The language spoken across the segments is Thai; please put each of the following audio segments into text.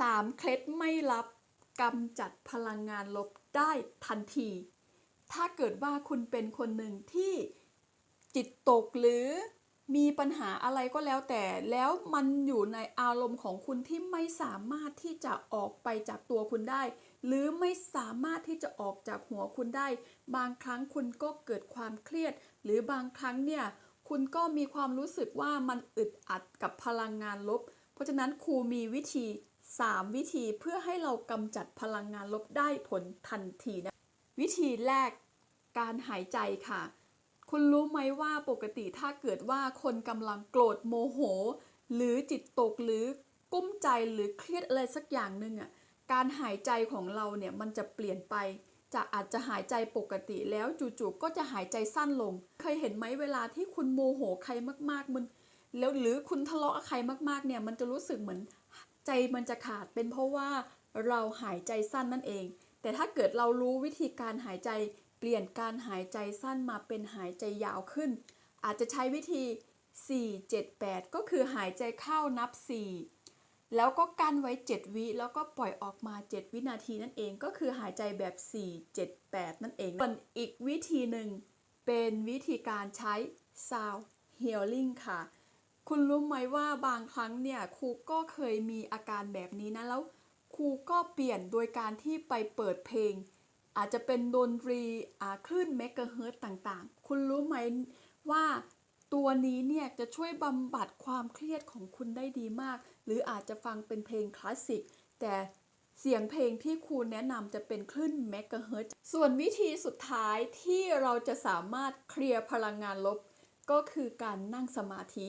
3 เคล็ดไม่ลับกำจัดพลังงานลบได้ทันที ถ้าเกิดว่าคุณเป็นคนหนึ่งที่จิตตกหรือมีปัญหาอะไรก็แล้วแต่แล้วมันอยู่ในอารมณ์ของคุณที่ไม่สามารถที่จะออกไปจากตัวคุณได้ หรือไม่สามารถที่จะออกจากหัวคุณได้ บางครั้งคุณก็เกิดความเครียด หรือบางครั้งเนี่ยคุณก็มีความรู้สึกว่ามันอึดอัดกับพลังงานลบ เพราะฉะนั้นครูมีวิธี 3 วิธีเพื่อให้เรากำจัดพลังงานลบได้ผลทันทีนะ วิธีแรกการหายใจค่ะ คุณรู้ไหมว่าปกติถ้าเกิดว่าคนกำลังโกรธโมโห หรือจิตตกหรือกุ้มใจหรือเครียดอะไรสักอย่างหนึ่งอะการหายใจของเราเนี่ยมันจะเปลี่ยนไป จากอาจจะหายใจปกติแล้วจู่ๆก็จะหายใจสั้นลง เคยเห็นไหมเวลาที่คุณโมโหใครมากๆมันแล้วหรือคุณทะเลาะกับใครมากๆเนี่ยมันจะรู้สึกเหมือน ใจมันจะขาดเป็นเพราะว่าเราหายใจสั้นนั่นเอง แต่ถ้าเกิดเรารู้วิธีการหายใจเปลี่ยนการหายใจสั้นมาเป็นหายใจยาวขึ้น อาจจะใช้วิธี 4 7 8 ก็คือหายใจเข้านับ 4 แล้วก็กั้นไว้ 7 วิ แล้วก็ปล่อยออกมา 7 วินาทีนั่นเอง ก็คือหายใจแบบ 4 7 8 นั่นเอง ส่วนอีกวิธีหนึ่งเป็นวิธีการใช้ sound healing ค่ะ คุณรู้ไหมว่าบางครั้งเนี่ยครูก็เคยมีอาการแบบนี้นะแล้วครูก็เปลี่ยนโดยการที่ไปเปิดเพลง อาจจะเป็นดนตรีอ่าคลื่นเมกะเฮิรตซ์ต่างๆ คุณรู้ไหมว่าตัวนี้เนี่ยจะช่วยบำบัดความเครียดของคุณได้ดีมาก หรืออาจจะฟังเป็นเพลงคลาสสิกแต่เสียงเพลงที่ครูแนะนำจะเป็นคลื่นเมกะเฮิรตซ์ส่วนวิธีสุดท้ายที่เราจะสามารถเคลียร์พลังงานลบ ก็คือการนั่งสมาธิ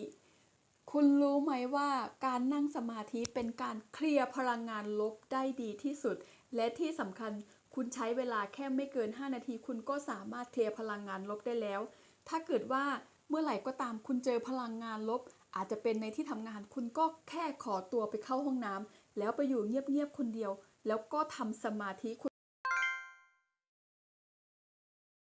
คุณรู้ไหมว่าการนั่งสมาธิเป็นการเคลียร์พลังงานลบได้ดีที่สุด และที่สำคัญคุณใช้เวลาแค่ไม่เกิน 5 นาที คุณก็สามารถเคลียร์พลังงานลบได้แล้ว ถ้าเกิดว่าเมื่อไหร่ก็ตามคุณเจอพลังงานลบ อาจจะเป็นในที่ทำงาน คุณก็แค่ขอตัวไปเข้าห้องน้ำแล้วไปอยู่เงียบๆคนเดียว แล้วก็ทำสมาธิ